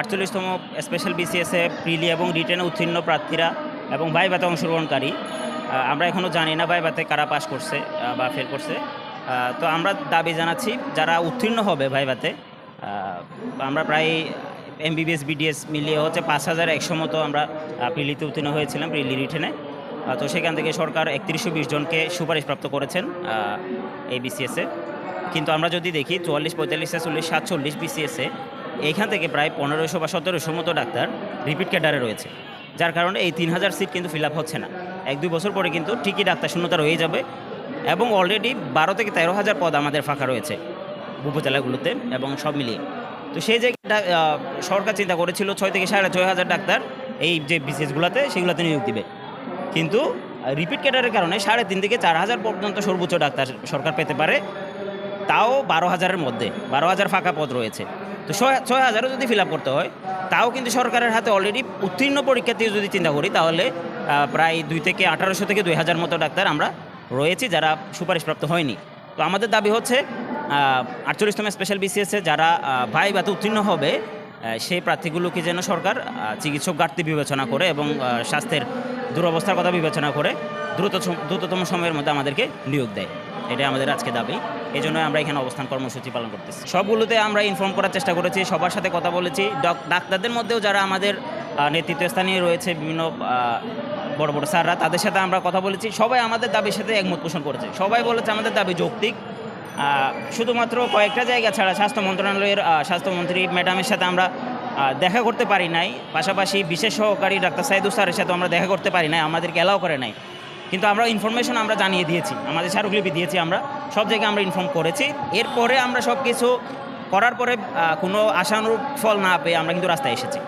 আটচল্লিশতম special বিসিএসে প্রিলি এবং রিটেনে উত্তীর্ণ প্রার্থীরা এবং ভাইভাতে অংশগ্রহণকারী। আমরা এখনও জানি না ভাইভাতে কারা পাস করছে বা ফেল করছে। তো আমরা দাবি জানাচ্ছি যারা উত্তীর্ণ হবে ভাইভাতে আহ, আমরা প্রায় এমবিবিএস বিডিএস মিলিয়ে হচ্ছে পাঁচ হাজার একশো মতো আমরা প্রিলিতে উত্তীর্ণ হয়েছিলাম প্রিলি রিটেনে। তো সেখান থেকে সরকার একত্রিশশো বিশ জনকে সুপারিশপ্রাপ্ত করেছেন এই বিসিএসে কিন্তু আমরা যদি দেখি চুয়াল্লিশ পঁয়তাল্লিশ ছেচল্লিশ সাতচল্লিশ বিসিএসে এইখান থেকে প্রায় পনেরোশো বা সতেরোশো মতো ডাক্তার রিপিট ক্যাডারে রয়েছে। যার কারণে এই তিন হাজার সিট কিন্তু ফিল আপ হচ্ছে না। এক দুই বছর পরে কিন্তু ঠিকই ডাক্তার শূন্যতা রয়ে যাবে এবং অলরেডি বারো থেকে তেরো হাজার পদ আমাদের ফাঁকা রয়েছে উপজেলাগুলোতে এবং সব মিলিয়ে। তো সেই জায়গাটা সরকার চিন্তা করেছিল ছয় থেকে সাড়ে ছয় হাজার ডাক্তার এই যে বিসিএসগুলোতে সেগুলোতে নিয়োগ দিবে। কিন্তু রিপিট ক্যাডারের কারণে সাড়ে তিন থেকে চার হাজার পর্যন্ত সর্বোচ্চ ডাক্তার সরকার পেতে পারে। তাও বারো হাজারের মধ্যে, বারো হাজার ফাঁকা পদ রয়েছে। তো ছয় ছয় হাজারও যদি ফিল আপ করতে হয়, তাও কিন্তু সরকারের হাতে অলরেডি উত্তীর্ণ পরীক্ষার্থী যদি চিন্তা করি, তাহলে প্রায় দুই থেকে আঠারোশো থেকে দুই হাজার মতো ডাক্তার আমরা রয়েছি যারা সুপারিশপ্রাপ্ত হয়নি। তো আমাদের দাবি হচ্ছে আটচল্লিশতম স্পেশাল বিসিএসে যারা ভাই বাতে উত্তীর্ণ হবে সেই প্রার্থীগুলোকে যেন সরকার চিকিৎসক ঘাটতি বিবেচনা করে এবং স্বাস্থ্যের দুরবস্থার কথা বিবেচনা করে দ্রুত দ্রুততম সময়ের মধ্যে আমাদেরকে নিয়োগ দেয়। এটাই আমাদের আজকে দাবি। এই জন্য আমরা এখানে অবস্থান কর্মসূচি পালন করতেছি। সবগুলোতে আমরা ইনফর্ম করার চেষ্টা করেছি, সবার সাথে কথা বলেছি। ডক- ডাক্তারদের মধ্যেও যারা আমাদের নেতৃত্বস্থানীয় রয়েছে, বিভিন্ন বড় বড় স্যাররা, তাদের সাথে আমরা কথা বলেছি। সবাই আমাদের দাবির সাথে একমত পোষণ করেছে। সবাই বলেছে আমাদের দাবি যৌক্তিক। শুধুমাত্র কয়েকটা জায়গা ছাড়া স্বাস্থ্য মন্ত্রণালয়ের স্বাস্থ্যমন্ত্রী ম্যাডামের সাথে আমরা দেখা করতে পারি নাই। পাশাপাশি বিশেষ সহকারী ডাক্তার সাইদুল স্যারের সাথে আমরা দেখা করতে পারি নাই। আমাদেরকে অ্যালাও করে নাই। কিন্তু আমরা ইনফরমেশন আমরা জানিয়ে দিয়েছি। আমাদের স্মারকলিপি দিয়েছি আমরা। সব জায়গায় আমরা ইনফর্ম করেছি। এরপরে আমরা সব কিছু করার পরে কোনো আশানুরূপ ফল না পেয়ে আমরা কিন্তু রাস্তায় এসেছি।